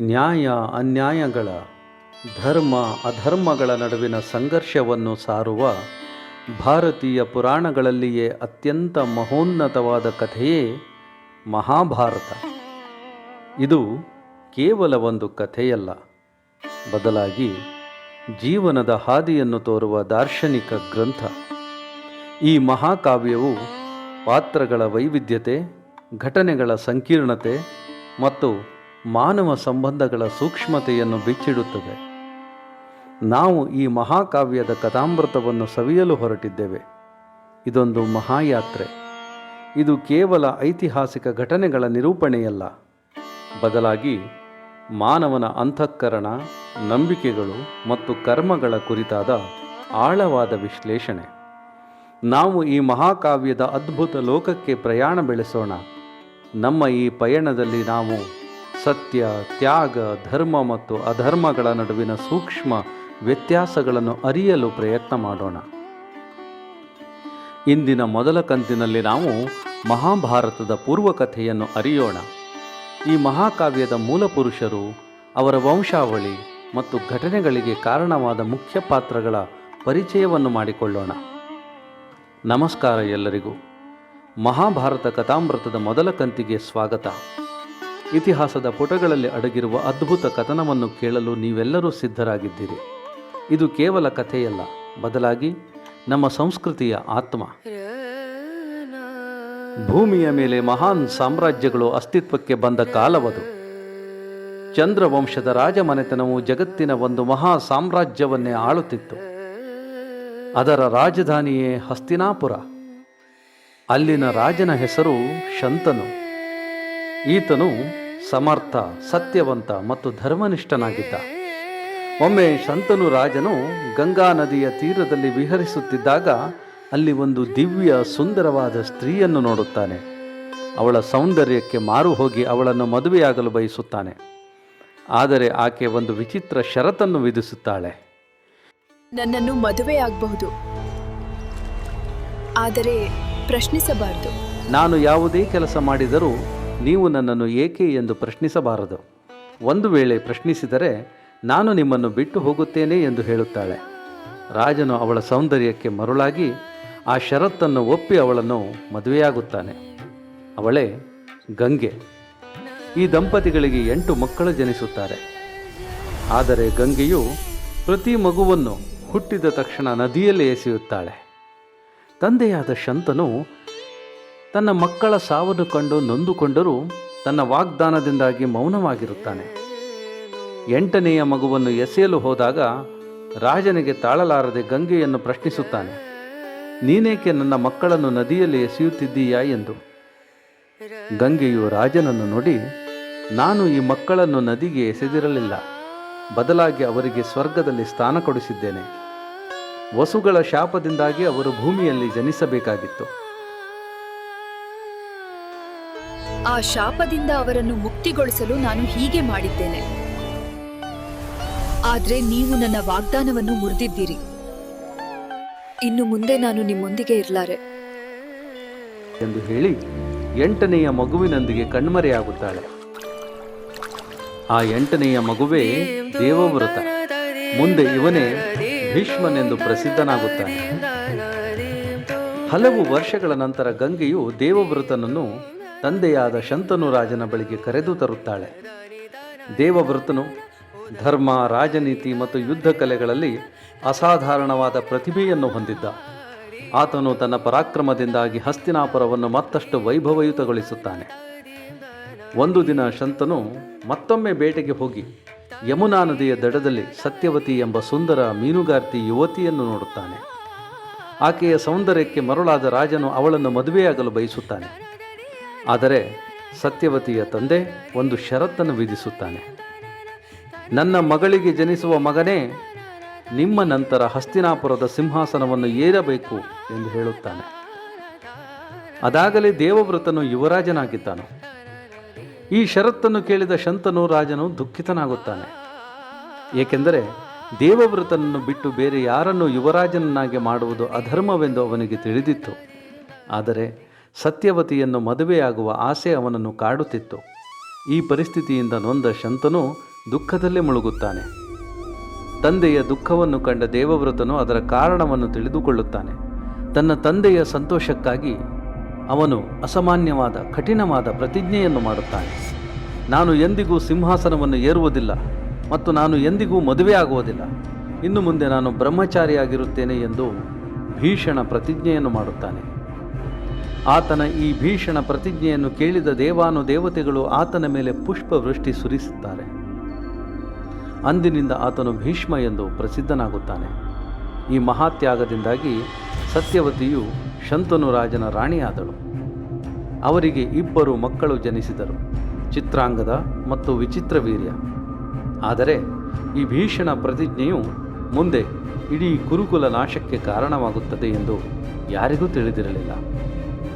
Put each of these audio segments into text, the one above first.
ನ್ಯಾಯ ಅನ್ಯಾಯಗಳ, ಧರ್ಮ ಅಧರ್ಮಗಳ ನಡುವಿನ ಸಂಘರ್ಷವನ್ನು ಸಾರುವ ಭಾರತೀಯ ಪುರಾಣಗಳಲ್ಲಿಯೇ ಅತ್ಯಂತ ಮಹೋನ್ನತವಾದ ಕಥೆಯೇ ಮಹಾಭಾರತ. ಇದು ಕೇವಲ ಒಂದು ಕಥೆಯಲ್ಲ. ಬದಲಾಗಿ ಜೀವನದ ಹಾದಿಯನ್ನು ತೋರುವ ದಾರ್ಶನಿಕ ಗ್ರಂಥ. ಈ ಮಹಾಕಾವ್ಯವು ಪಾತ್ರಗಳ ವೈವಿಧ್ಯತೆ, ಘಟನೆಗಳ ಸಂಕೀರ್ಣತೆ ಮತ್ತು ಮಾನವ ಸಂಬಂಧಗಳ ಸೂಕ್ಷ್ಮತೆಯನ್ನು ಬಿಚ್ಚಿಡುತ್ತದೆ. ನಾವು ಈ ಮಹಾಕಾವ್ಯದ ಕಥಾಮೃತವನ್ನು ಸವಿಯಲು ಹೊರಟಿದ್ದೇವೆ. ಇದೊಂದು ಮಹಾಯಾತ್ರೆ. ಇದು ಕೇವಲ ಐತಿಹಾಸಿಕ ಘಟನೆಗಳ ನಿರೂಪಣೆಯಲ್ಲ. ಬದಲಾಗಿ ಮಾನವನ ಅಂತಃಕರಣ, ನಂಬಿಕೆಗಳು ಮತ್ತು ಕರ್ಮಗಳ ಕುರಿತಾದ ಆಳವಾದ ವಿಶ್ಲೇಷಣೆ. ನಾವು ಈ ಮಹಾಕಾವ್ಯದ ಅದ್ಭುತ ಲೋಕಕ್ಕೆ ಪ್ರಯಾಣ ಬೆಳೆಸೋಣ. ನಮ್ಮ ಈ ಪಯಣದಲ್ಲಿ ನಾವು ಸತ್ಯ, ತ್ಯಾಗ, ಧರ್ಮ ಮತ್ತು ಅಧರ್ಮಗಳ ನಡುವಿನ ಸೂಕ್ಷ್ಮ ವ್ಯತ್ಯಾಸಗಳನ್ನು ಅರಿಯಲು ಪ್ರಯತ್ನ ಮಾಡೋಣ. ಇಂದಿನ ಮೊದಲ ಕಂತಿನಲ್ಲಿ ನಾವು ಮಹಾಭಾರತದ ಪೂರ್ವಕಥೆಯನ್ನು ಅರಿಯೋಣ. ಈ ಮಹಾಕಾವ್ಯದ ಮೂಲ ಪುರುಷರು ಅವರ ವಂಶಾವಳಿ ಮತ್ತು ಘಟನೆಗಳಿಗೆ ಕಾರಣವಾದ ಮುಖ್ಯ ಪಾತ್ರಗಳ ಪರಿಚಯವನ್ನು ಮಾಡಿಕೊಳ್ಳೋಣ. ನಮಸ್ಕಾರ ಎಲ್ಲರಿಗೂ. ಮಹಾಭಾರತ ಕಥಾಮೃತದ ಮೊದಲ ಕಂತಿಗೆ ಸ್ವಾಗತ. ಇತಿಹಾಸದ ಪುಟಗಳಲ್ಲಿ ಅಡಗಿರುವ ಅದ್ಭುತ ಕಥನವನ್ನು ಕೇಳಲು ನೀವೆಲ್ಲರೂ ಸಿದ್ಧರಾಗಿದ್ದೀರಿ. ಇದು ಕೇವಲ ಕಥೆಯಲ್ಲ, ಬದಲಾಗಿ ನಮ್ಮ ಸಂಸ್ಕೃತಿಯ ಆತ್ಮ. ಭೂಮಿಯ ಮೇಲೆ ಮಹಾನ್ ಸಾಮ್ರಾಜ್ಯಗಳು ಅಸ್ತಿತ್ವಕ್ಕೆ ಬಂದ ಕಾಲವದು. ಚಂದ್ರವಂಶದ ರಾಜಮನೆತನವು ಜಗತ್ತಿನ ಒಂದು ಮಹಾ ಸಾಮ್ರಾಜ್ಯವನ್ನೇ ಆಳುತ್ತಿತ್ತು. ಅದರ ರಾಜಧಾನಿಯೇ ಹಸ್ತಿನಾಪುರ. ಅಲ್ಲಿನ ರಾಜನ ಹೆಸರು ಶಂತನು. ಈತನು ಸಮರ್ಥ ಸತ್ಯವಂತ ಮತ್ತು ಧರ್ಮನಿಷ್ಠನಾಗಿದ್ದ. ಒಮ್ಮೆ ಶಂತನು ರಾಜನು ಗಂಗಾ ನದಿಯ ತೀರದಲ್ಲಿ ವಿಹರಿಸುತ್ತಿದ್ದಾಗ ಅಲ್ಲಿ ಒಂದು ದಿವ್ಯ ಸುಂದರವಾದ ಸ್ತ್ರೀಯನ್ನು ನೋಡುತ್ತಾನೆ. ಅವಳ ಸೌಂದರ್ಯಕ್ಕೆ ಮಾರು ಹೋಗಿ ಅವಳನ್ನು ಮದುವೆಯಾಗಲು ಬಯಸುತ್ತಾನೆ. ಆದರೆ ಆಕೆ ಒಂದು ವಿಚಿತ್ರ ಷರತನ್ನು ವಿಧಿಸುತ್ತಾಳೆ. ನನ್ನನ್ನು ಮದುವೆಯಾಗಬಹುದು. ಆದರೆ ಪ್ರಶ್ನಿಸಬಾರದು. ನಾನು ಯಾವುದೇ ಕೆಲಸ ಮಾಡಿದರೂ ನೀವು ನನ್ನನ್ನು ಏಕೆ ಎಂದು ಪ್ರಶ್ನಿಸಬಾರದು. ಒಂದು ವೇಳೆ ಪ್ರಶ್ನಿಸಿದರೆ ನಾನು ನಿಮ್ಮನ್ನು ಬಿಟ್ಟು ಹೋಗುತ್ತೇನೆ ಎಂದು ಹೇಳುತ್ತಾಳೆ. ರಾಜನು ಅವಳ ಸೌಂದರ್ಯಕ್ಕೆ ಮರುಳಾಗಿ ಆ ಷರತ್ತನ್ನು ಒಪ್ಪಿ ಅವಳನ್ನು ಮದುವೆಯಾಗುತ್ತಾನೆ. ಅವಳೇ, ಗಂಗೆ. ಈ ದಂಪತಿಗಳಿಗೆ ಎಂಟು ಮಕ್ಕಳು ಜನಿಸುತ್ತಾರೆ. ಆದರೆ ಗಂಗೆಯು ಪ್ರತಿ ಮಗುವನ್ನು ಹುಟ್ಟಿದ ತಕ್ಷಣ ನದಿಯಲ್ಲಿ ಎಸೆಯುತ್ತಾಳೆ. ತಂದೆಯಾದ ಶಂತನು ತನ್ನ ಮಕ್ಕಳ ಸಾವನ್ನು ಕಂಡು ನೊಂದುಕೊಂಡರೂ ತನ್ನ ವಾಗ್ದಾನದಿಂದಾಗಿ ಮೌನವಾಗಿರುತ್ತಾನೆ. ಎಂಟನೆಯ ಮಗುವನ್ನು ಎಸೆಯಲು ಹೋದಾಗ ರಾಜನಿಗೆ ತಾಳಲಾರದೆ ಗಂಗೆಯನ್ನು ಪ್ರಶ್ನಿಸುತ್ತಾನೆ, ನೀನೇಕೆ ನನ್ನ ಮಕ್ಕಳನ್ನು ನದಿಯಲ್ಲಿ ಎಸೆಯುತ್ತಿದ್ದೀಯಾ ಎಂದು. ಗಂಗೆಯು ರಾಜನನ್ನು ನೋಡಿ, ನಾನು ಈ ಮಕ್ಕಳನ್ನು ನದಿಗೆ ಎಸೆದಿರಲಿಲ್ಲ, ಬದಲಾಗಿ ಅವರಿಗೆ ಸ್ವರ್ಗದಲ್ಲಿ ಸ್ಥಾನ ಕೊಡಿಸಿದ್ದೇನೆ. ವಸುಗಳ ಶಾಪದಿಂದಾಗಿ ಅವರು ಭೂಮಿಯಲ್ಲಿ ಜನಿಸಬೇಕಾಗಿತ್ತು. ಆ ಶಾಪದಿಂದ ಅವರನ್ನು ಮುಕ್ತಿಗೊಳಿಸಲು ನಾನು ಹೀಗೆ ಮಾಡಿದ್ದೇನೆ. ಆದರೆ ನೀವು ನನ್ನ ವಾಗ್ದಾನವನ್ನು ಮುರಿದಿದ್ದೀರಿ. ಇನ್ನು ಮುಂದೆ ನಾನು ನಿಮ್ಮೊಂದಿಗೆ ಇರಲಾರೆ. ಎಂದು ಹೇಳಿ ಎಂಟನೆಯ ಮಗುವಿನೊಂದಿಗೆ ಕಣ್ಮರೆಯಾಗುತ್ತಾಳೆ. ಆ ಎಂಟನೆಯ ಮಗುವೇ ದೇವವ್ರತ. ಮುಂದೆ ಇವನೇ ಭೀಷ್ಮನೆಂದು ಪ್ರಸಿದ್ಧನಾಗುತ್ತಾನೆ. ಹಲವು ವರ್ಷಗಳ ನಂತರ ಗಂಗೆಯು ದೇವವ್ರತನನ್ನು ತಂದೆಯಾದ ಶಂತನು ರಾಜನ ಬಳಿಗೆ ಕರೆದು ತರುತ್ತಾಳೆ. ದೇವವ್ರತನು ಧರ್ಮ, ರಾಜನೀತಿ ಮತ್ತು ಯುದ್ಧ ಕಲೆಗಳಲ್ಲಿ ಅಸಾಧಾರಣವಾದ ಪ್ರತಿಭೆಯನ್ನು ಹೊಂದಿದ್ದ. ಆತನು ತನ್ನ ಪರಾಕ್ರಮದಿಂದಾಗಿ ಹಸ್ತಿನಾಪುರವನ್ನು ಮತ್ತಷ್ಟು ವೈಭವಯುತಗೊಳಿಸುತ್ತಾನೆ. ಒಂದು ದಿನ ಶಂತನು ಮತ್ತೊಮ್ಮೆ ಬೇಟೆಗೆ ಹೋಗಿ ಯಮುನಾ ನದಿಯ ದಡದಲ್ಲಿ ಸತ್ಯವತಿ ಎಂಬ ಸುಂದರ ಮೀನುಗಾರ್ತಿ ಯುವತಿಯನ್ನು ನೋಡುತ್ತಾನೆ. ಆಕೆಯ ಸೌಂದರ್ಯಕ್ಕೆ ಮರುಳಾದ ರಾಜನು ಅವಳನ್ನು ಮದುವೆಯಾಗಲು ಬಯಸುತ್ತಾನೆ. ಆದರೆ ಸತ್ಯವತಿಯ ತಂದೆ ಒಂದು ಷರತ್ತನ್ನು ವಿಧಿಸುತ್ತಾನೆ. ನನ್ನ ಮಗಳಿಗೆ ಜನಿಸುವ ಮಗನೇ ನಿಮ್ಮ ನಂತರ ಹಸ್ತಿನಾಪುರದ ಸಿಂಹಾಸನವನ್ನು ಏರಬೇಕು ಎಂದು ಹೇಳುತ್ತಾನೆ. ಅದಾಗಲೇ ದೇವವ್ರತನು ಯುವರಾಜನಾಗಿದ್ದಾನೆ. ಈ ಷರತ್ತನ್ನು ಕೇಳಿದ ಶಂತನು ರಾಜನು ದುಃಖಿತನಾಗುತ್ತಾನೆ. ಏಕೆಂದರೆ ದೇವವ್ರತನನ್ನು ಬಿಟ್ಟು ಬೇರೆ ಯಾರನ್ನು ಯುವರಾಜನನ್ನಾಗಿ ಮಾಡುವುದು ಅಧರ್ಮವೆಂದು ಅವನಿಗೆ ತಿಳಿದಿತ್ತು. ಆದರೆ ಸತ್ಯವತಿಯನ್ನು ಮದುವೆಯಾಗುವ ಆಸೆ ಅವನನ್ನು ಕಾಡುತ್ತಿತ್ತು. ಈ ಪರಿಸ್ಥಿತಿಯಿಂದ ನೊಂದ ಶಂತನು ದುಃಖದಲ್ಲೇ ಮುಳುಗುತ್ತಾನೆ. ತಂದೆಯ ದುಃಖವನ್ನು ಕಂಡ ದೇವವ್ರತನು ಅದರ ಕಾರಣವನ್ನು ತಿಳಿದುಕೊಳ್ಳುತ್ತಾನೆ. ತನ್ನ ತಂದೆಯ ಸಂತೋಷಕ್ಕಾಗಿ ಅವನು ಅಸಾಮಾನ್ಯವಾದ, ಕಠಿಣವಾದ ಪ್ರತಿಜ್ಞೆಯನ್ನು ಮಾಡುತ್ತಾನೆ. ನಾನು ಎಂದಿಗೂ ಸಿಂಹಾಸನವನ್ನು ಏರುವುದಿಲ್ಲ ಮತ್ತು ನಾನು ಎಂದಿಗೂ ಮದುವೆಯಾಗುವುದಿಲ್ಲ. ಇನ್ನು ಮುಂದೆ ನಾನು ಬ್ರಹ್ಮಚಾರಿಯಾಗಿರುತ್ತೇನೆ ಎಂದು ಭೀಷಣ ಪ್ರತಿಜ್ಞೆಯನ್ನು ಮಾಡುತ್ತಾನೆ. ಆತನ ಈ ಭೀಷಣ ಪ್ರತಿಜ್ಞೆಯನ್ನು ಕೇಳಿದ ದೇವಾನು ದೇವತೆಗಳು ಆತನ ಮೇಲೆ ಪುಷ್ಪವೃಷ್ಟಿ ಸುರಿಸುತ್ತಾರೆ. ಅಂದಿನಿಂದ ಆತನು ಭೀಷ್ಮ ಎಂದು ಪ್ರಸಿದ್ಧನಾಗುತ್ತಾನೆ. ಈ ಮಹಾತ್ಯಾಗದಿಂದಾಗಿ ಸತ್ಯವತಿಯು ಶಂತನು ರಾಜನ ರಾಣಿಯಾದಳು. ಅವರಿಗೆ ಇಬ್ಬರು ಮಕ್ಕಳು ಜನಿಸಿದರು, ಚಿತ್ರಾಂಗದ ಮತ್ತು ವಿಚಿತ್ರವೀರ್ಯ ಆದರೆ ಈ ಭೀಷಣ ಪ್ರತಿಜ್ಞೆಯು ಮುಂದೆ ಇಡೀ ಕುರುಕುಲ ನಾಶಕ್ಕೆ ಕಾರಣವಾಗುತ್ತದೆ ಎಂದು ಯಾರಿಗೂ ತಿಳಿದಿರಲಿಲ್ಲ.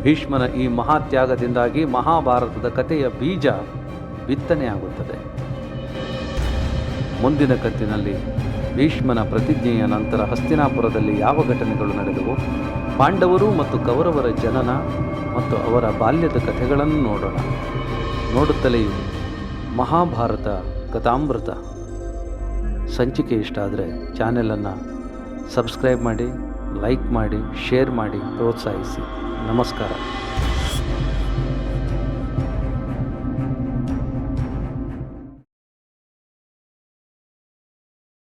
ಭೀಷ್ಮನ ಈ ಮಹಾತ್ಯಾಗದಿಂದಾಗಿ ಮಹಾಭಾರತದ ಕಥೆಯ ಬೀಜ ಬಿತ್ತನೆಯಾಗುತ್ತದೆ ಮುಂದಿನ ಕತ್ತಿನಲ್ಲಿ ಭೀಷ್ಮನ ಪ್ರತಿಜ್ಞೆಯ ನಂತರ ಹಸ್ತಿನಾಪುರದಲ್ಲಿ ಯಾವ ಘಟನೆಗಳು ನಡೆದವು? ಪಾಂಡವರು ಮತ್ತು ಕೌರವರ ಜನನ ಮತ್ತು ಅವರ ಬಾಲ್ಯದ ಕಥೆಗಳನ್ನು ನೋಡೋಣ. ನೋಡುತ್ತಲೇ ಮಹಾಭಾರತ ಕಥಾಮೃತ. ಸಂಚಿಕೆ ಇಷ್ಟ ಆದರೆ ಚಾನೆಲನ್ನು ಸಬ್ಸ್ಕ್ರೈಬ್ ಮಾಡಿ. ಲೈಕ್ ಮಾಡಿ ಶೇರ್ ಮಾಡಿ ಪ್ರೋತ್ಸಾಹಿಸಿ. ನಮಸ್ಕಾರ.